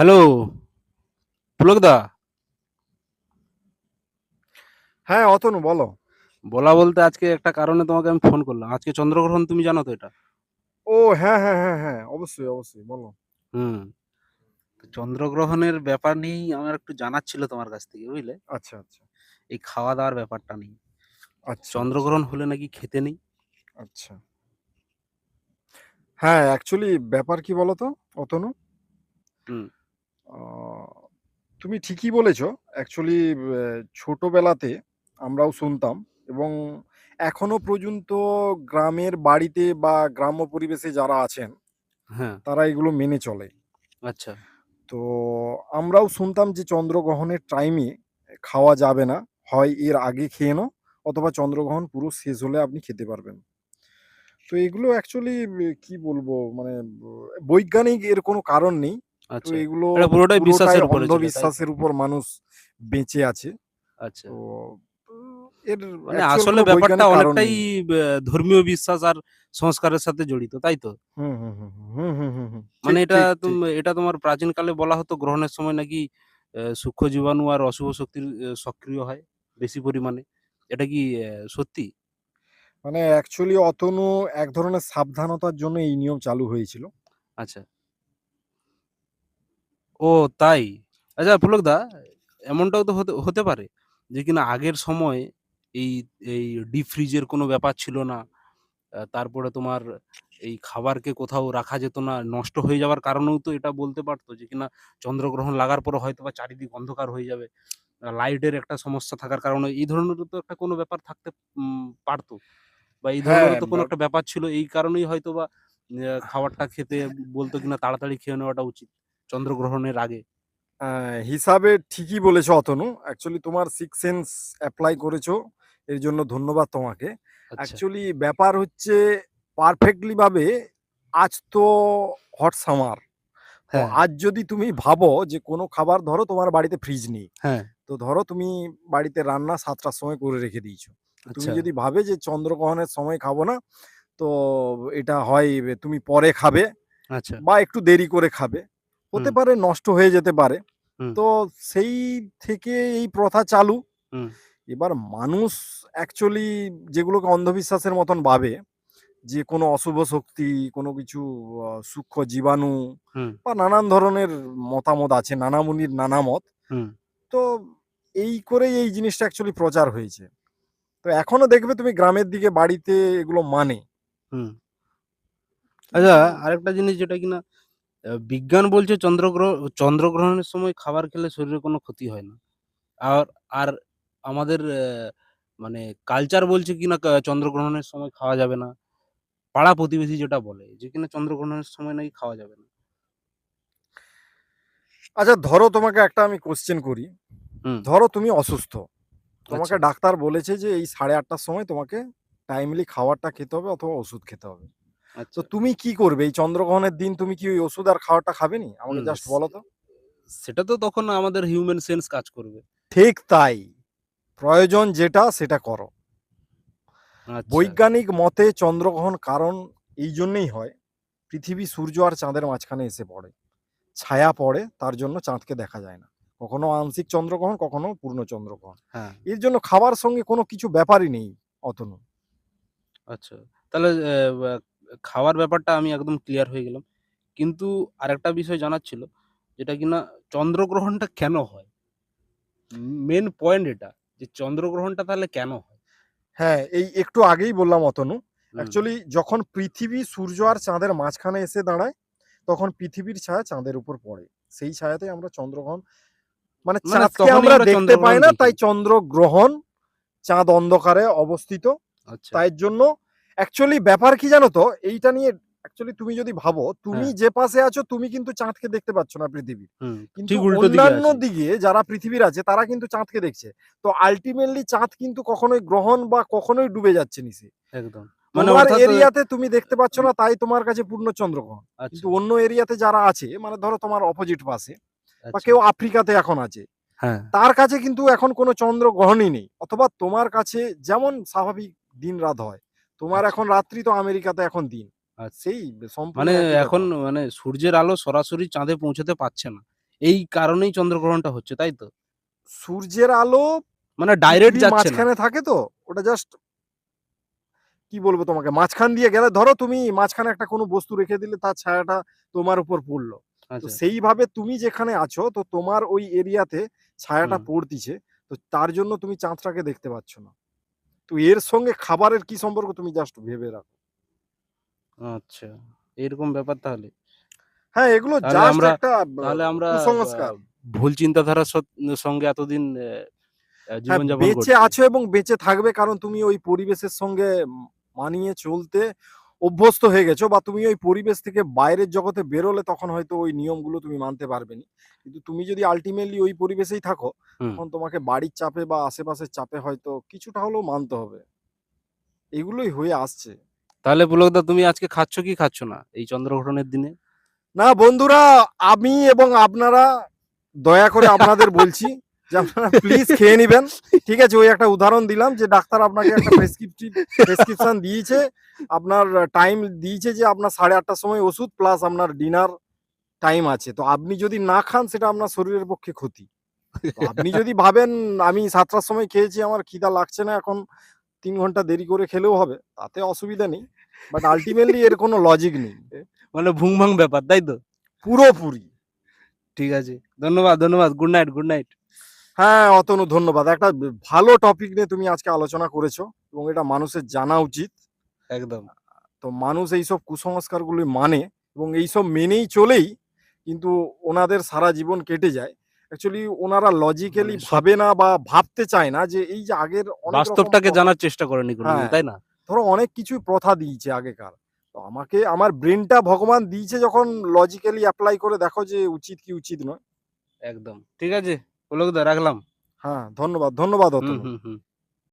Hello পুলকদা। হ্যাঁ অতনু বলো। বলা বলতে আজকে একটা কারণে তোমাকে আমি ফোন করলাম। আজকে চন্দ্রগ্রহণ তুমি জানো তো এটা? ও হ্যাঁ হ্যাঁ হ্যাঁ হ্যাঁ অবশ্যই অবশ্যই বলো। হুম তো চন্দ্রগ্রহণের ব্যাপার নিয়েই আমার একটু জানার ছিল তোমার কাছ থেকে বুঝলে? আচ্ছা আচ্ছা। এই খাওয়া দাওয়ার ব্যাপারটা নেই আচ্ছা চন্দ্রগ্রহণ হলে নাকি খেতে নেই? আচ্ছা। হ্যাঁ অ্যাকচুয়ালি ব্যাপার কি বলো তো অতনু? হুম। তুমি ঠিকই বলেছ। অ্যাকচুয়ালি ছোটবেলাতে আমরাও শুনতাম এবং এখনও পর্যন্ত গ্রামের বাড়িতে বা গ্রাম্য পরিবেশে যারা আছেন হ্যাঁ। তারা এগুলো মেনে চলে। আচ্ছা। তো আমরাও শুনতাম যে চন্দ্রগ্রহণের টাইমে খাওয়া যাবে না হয় এর আগে খেয়ে নাও অথবা চন্দ্রগ্রহণ পুরো শেষ হলে আপনি খেতে পারবেন। তো এগুলো অ্যাকচুয়ালি কি বলব মানে বৈজ্ঞানিক এর কোনো কারণ নেই। তো আচ্ছা। এগুলো পুরোটাই বিশ্বাসের উপরে? অন্ধবিশ্বাসের মানুষ বেঁচে আছে। আচ্ছা। তো এর মানে আসলে ব্যাপারটা অনেকটাই ধর্মীয় বিশ্বাস আর সংস্কারের সাথে জড়িত তাই তো? মানে এটা। এটা তোমার প্রাচীন কালে বলা হতো গ্রহণের সময় নাকি সূক্ষ্ম জীবাণু আর অশুভ শক্তির সক্রিয় হয় বেশি পরিমাণে। এটা কি সত্যি? মানে অ্যাকচুয়ালি অতনু এক ধরনের সাবধানতার জন্য এই নিয়ম চালু হয়েছিল। আচ্ছা। ও তাই? আচ্ছা পুলকদা এমনটাও তো হতে হতে পারে যে কিনা আগের সময় এই এই ডিপ ফ্রিজের কোনো ব্যাপার ছিল না। তারপরে তোমার এই খাবারকে কোথাও রাখা যেত না নষ্ট হয়ে যাওয়ার কারণেও তো এটা বলতে পারতো যে কিনা চন্দ্রগ্রহণ লাগার পরে হয়তো বা চারিদিক অন্ধকার হয়ে যাবে। লাইটের একটা সমস্যা থাকার কারণে এই ধরনেরও তো একটা কোনো ব্যাপার থাকতে উম, পারতো। বা এই ধরনেরও হ্যাঁ তো কোনো বা- একটা ব্যাপার ছিল এই কারণেই হয়তো বা খাবারটা খেতে বলতো কিনা তাড়াতাড়ি খেয়ে নেওয়াটা উচিত। চন্দ্রগ্রহণের আগে। হিসাবে ঠিকই বলেছ অতনু। অ্যাকচুয়ালি তোমার সিক্স সেন্স অ্যাপ্লাই করেছ এর জন্য ধন্যবাদ তোমাকে। আচ্ছা। অ্যাকচুয়ালি ব্যাপার হচ্ছে পারফেক্টলি ভাবে আজ তো হট সামার হ্যাঁ। আজ যদি তুমি ভাবো যে কোনো খাবার ধরো তোমার বাড়িতে ফ্রিজ নেই। হ্যাঁ। তো ধরো তুমি বাড়িতে রান্না সাতটার সময় করে রেখে দিয়েছ। তুমি আচ্ছা। যদি ভাবে যে চন্দ্রগ্রহণের সময় খাব না তো এটা হয় তুমি পরে খাবে আচ্ছা। বা একটু দেরি করে খাবে। হতে পারে নষ্ট হয়ে যেতে পারে। তো সেই থেকে এই প্রথা চালু। এবার মানুষ অ্যাকচুয়ালি যেগুলোকে অন্ধবিশ্বাসের মতন ভাবে যে কোনো অশুভ শক্তি কোনো কিছু সূক্ষ্ম জীবাণু বা নানান ধরনের মতামত আছে নানা মুনির নানা মত তো এই করেই এই জিনিসটা অ্যাকচুয়ালি প্রচার হয়েছে। তো এখনও দেখবে তুমি গ্রামের দিকে বাড়িতে এগুলো মানে। আচ্ছা আরেকটা জিনিস যেটা কিনা বিজ্ঞান বলছে চন্দ্রগ্রহ চন্দ্রগ্রহণের সময় খাবার খেলে শরীরে কোনো ক্ষতি হয় না। আর আর আমাদের মানে কালচার বলছে কিনা কা- চন্দ্রগ্রহণের সময় খাওয়া যাবে না। পাড়া প্রতিবেশী যেটা বলে যে কিনা চন্দ্রগ্রহণের সময় নাকি খাওয়া যাবে না। আচ্ছা ধরো তোমাকে একটা আমি কোশ্চেন করি। ধরো তুমি অসুস্থ। তোমাকে আচ্ছা। ডাক্তার বলেছে যে এই সাড়ে আটটার সময় তোমাকে টাইমলি খাবারটা খেতে হবে অথবা ওষুধ খেতে হবে। তো আচ্ছা তুমি কি করবে? এই চন্দ্রগ্রহণের দিন তুমি কি ওই ওষুধ আর খাবারটা খাবে নি আমাকে জাস্ট বলো তো। সেটা তো তখন আমাদের হিউম্যান সেন্স কাজ করবে। ঠিক তাই। প্রয়োজন যেটা সেটা করো। আচ্ছা। বৈজ্ঞানিক মতে চন্দ্রগ্রহণ কারণ এই জন্যই হয় পৃথিবী সূর্য আর চাঁদের মাঝখানে এসে পড়ে। ছায়া পড়ে তার জন্য চাঁদকে দেখা যায় না। কখনো আংশিক চন্দ্রগ্রহণ কখনো পূর্ণ চন্দ্রগ্রহণ। হ্যাঁ। এর জন্য খাবার সঙ্গে কোনো কিছু ব্যাপারই নেই অতনু। আচ্ছা। তাহলে খাওয়ার ব্যাপারটা আমি একদম ক্লিয়ার হয়ে গেলাম। কিন্তু আরেকটা বিষয় জানার ছিল যেটা কিনা চন্দ্রগ্রহণটা কেন হয়? মেন পয়েন্ট এটা যে চন্দ্রগ্রহণটা তাহলে কেন হয়? হ্যাঁ এই একটু আগেই বললাম অতনু। অ্যাকচুয়ালি যখন পৃথিবী সূর্য আর চাঁদের মাঝখানে এসে দাঁড়ায় তখন পৃথিবীর ছায়া চাঁদের উপর পড়ে। সেই ছায়াতে আমরা চন্দ্রগ্রহণ মানে মানে চাঁদকে আমরা দেখতে পাই না তাই চন্দ্রগ্রহণ চাঁদ অন্ধকারে অবস্থিত। আচ্ছা। তাই জন্য অ্যাকচুয়ালি ব্যাপার কি জানো তো? এইটা নিয়ে অ্যাকচুয়ালি তুমি যদি ভাবো তুমি হ্যাঁ। যে পাশে আছো তুমি কিন্তু চাঁদকে দেখতে পাচ্ছ না পৃথিবীর হুম, কিন্তু অন্যান্য দিকে যারা পৃথিবীর আছে তারা কিন্তু চাঁদকে দেখছে। তো আলটিমেটলি চাঁদ কিন্তু কখনোই গ্রহণ বা কখনোই ডুবে যাচ্ছে নিচে। একদম। মানে এরিয়াতে তুমি দেখতে পাচ্ছ না তাই তোমার কাছে পূর্ণ চন্দ্রগ্রহণ। আচ্ছা। কিন্তু অন্য এরিয়াতে যারা আছে মানে ধরো তোমার অপোজিট পাশে বা আচ্ছা, কেউ আফ্রিকাতে এখন আছে হ্যাঁ। তার কাছে কিন্তু এখন কোনো চন্দ্রগ্রহণই নেই। অথবা তোমার কাছে যেমন স্বাভাবিক দিন রাত হয় তোমার আচ্ছা। এখন রাত্রি তো আমেরিকাতে এখন দিন। আচ্ছা। সেই মানে এখন মানে সূর্যের আলো সরাসরি চাঁদে পৌঁছতে পারছে না। এই কারণেই চন্দ্রগ্রহণটা হচ্ছে তাই তো? সূর্যের আলো মানে ডাইরেক্ট যাচ্ছে মাঝখানে থাকে তো ওটা জাস্ট কি বলব তোমাকে? মাঝখান দিয়ে গেলে ধরো তুমি মাঝখানে একটা কোনো বস্তু রেখে দিলে তার ছায়াটা তোমার উপর পড়ল। তো আচ্ছা। সেইভাবে তুমি যেখানে আছো তো তোমার ওই এরিয়াতে ছায়াটা পড়তিছে তো তার জন্য তুমি চাঁদটাকে দেখতে পাচ্ছ না। তো এর সঙ্গে খাবারের কি সম্পর্ক তুমি জাস্ট ভেবে রাখো। আচ্ছা এরকম ব্যাপার তাহলে। হ্যাঁ এগুলো তাহলে জাস্ট আমরা- একটা তাহলে আমরা কুসংস্কার। ভুল চিন্তাধারার সঙ্গে এতদিন হ্যাঁ, বেঁচে আছো এবং বেঁচে থাকবে কারণ তুমি ওই পরিবেশের সঙ্গে মানিয়ে চলতে অভ্যস্ত হয়ে গেছো বা তুমি ওই পরিবেশ থেকে বাইরের জগতে বেরোলে তখন হয়তো ওই নিয়মগুলো তুমি মানতে পারবে না কিন্তু তুমি যদি আলটিমেটলি ওই পরিবেশেই থাকো তখন তোমাকে বাড়ির চাপে বা আশেপাশের চাপে হয়তো কিছুটা হলেও মানতে হবে। এগুলোই হয়ে আসছে। তাহলে পুলকদা তুমি আজকে খাচ্ছ কি খাচ্ছ না এই চন্দ্রগ্রহণের দিনে? না বন্ধুরা আমি এবং আপনারা দয়া করে আপনাদের বলছি যে আপনারা প্লিজ খেয়ে নেবেন। ঠিক আছে ওই একটা উদাহরণ দিলাম যে ডাক্তার আপনাকে একটা প্রেসক্রিপটিভ প্রেসক্রিপশন দিয়েছে। আপনার টাইম দিয়েছে যে আপনার সাড়ে আটটার সময় ওষুধ প্লাস আপনার ডিনার টাইম আছে। তো আপনি যদি না খান সেটা আপনার শরীরের পক্ষে ক্ষতি। আপনি যদি ভাবেন আমি সাতটার সময় খেয়েছি আমার খিদা লাগছে না এখন তিন ঘণ্টা দেরি করে খেলেও হবে তাতে অসুবিধা নেই। বাট আলটিমেটলি এর কোনো লজিক নেই। মানে ভুং ভাং ব্যাপার তাই তো? পুরোপুরি। ঠিক আছে। ধন্যবাদ ধন্যবাদ। গুড নাইট গুড নাইট হ্যাঁ অতনু ধন্যবাদ। একটা ভালো টপিক নিয়ে তুমি আজকে আলোচনা করেছ এবং এটা মানুষের জানা উচিত। একদম। তো মানুষ এইসব কুসংস্কারগুলি মানে এবং এইসব মেনেই চলেই কিন্তু ওনাদের সারা জীবন কেটে যায়। অ্যাকচুয়ালি ওনারা লজিক্যালি মানে ভাবে না বা ভাবতে চায় না যে এই যে আগের বাস্তবটাকে জানার চেষ্টা করেনি হ্যাঁ। তাই না? ধরো অনেক কিছুই প্রথা দিয়েছে আগেকার। তো আমাকে আমার ব্রেনটা ভগবান দিয়েছে যখন লজিক্যালি অ্যাপ্লাই করে দেখো যে উচিত কি উচিত নয়। একদম। ঠিক আছে? পুলকদা রাখলাম। হ্যাঁ ধন্যবাদ ধন্যবাদ হুম অতনু হুম হুম।